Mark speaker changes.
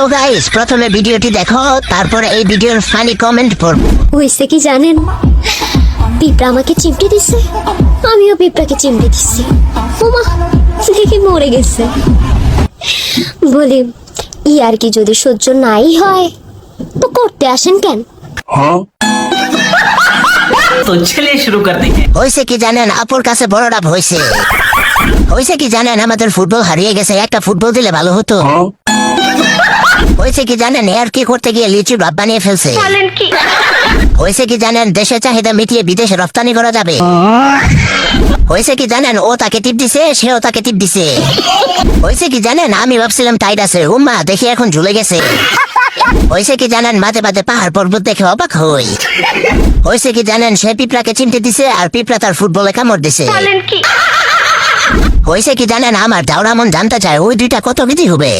Speaker 1: তো গাইস প্রথমে ভিডিওটি দেখো তারপর এই ভিডিওর ফানি কমেন্ট পড়ব।
Speaker 2: হয়েছে কি জানেন? পিঁপড়া আমাকে চিমটি দিছে। আমিও পিঁপড়াকে চিমটি দিছি। ওমা দেখে মরে গেছে। বলি ই আর কি যদি সহ্য নাই হয় তো করতে আসেন কেন?
Speaker 3: হ্যাঁ? তো ছেলে শুরু কর করতে
Speaker 1: হয়েছে কি জানেন আপুর কাছে বড় ডাব হয়েছে। হয়েছে কি জানেন আমাদের ফুটবল হারিয়ে গেছে একটা ফুটবল দিলে ভালো হতো। হ্যাঁ? হয়েছে কি জানেন? এর কি করতে গিয়ে লিচু ডাব বানিয়ে ফেলছে। হয়েছে কি জানেন? দেশের চাহিদা মিটিয়ে বিদেশে রপ্তানি করা যাবে। হয়েছে কি জানেন? ও তাকে টিপ দিছে সেও তাকে টিপ দিছে। হয়েছে কি জানেন? আমি ভাবছিলাম টাইট আছে। উম্মা দেখি এখন ঝুলে গেছে। হয়েছে কি জানেন? মাঝে মাঝে পাহাড় পর্বত দেখে অবাক হই। হয়েছে কি জানেন? সে পিঁপড়াকে চিনতে দিছে আর পিঁপড়া তার ফুটবলে কামড় দিছে। হয়েছে কি জানেন? আমার দাওরা মন জানতে চায় ওই দুইটা কত কেজি হবে?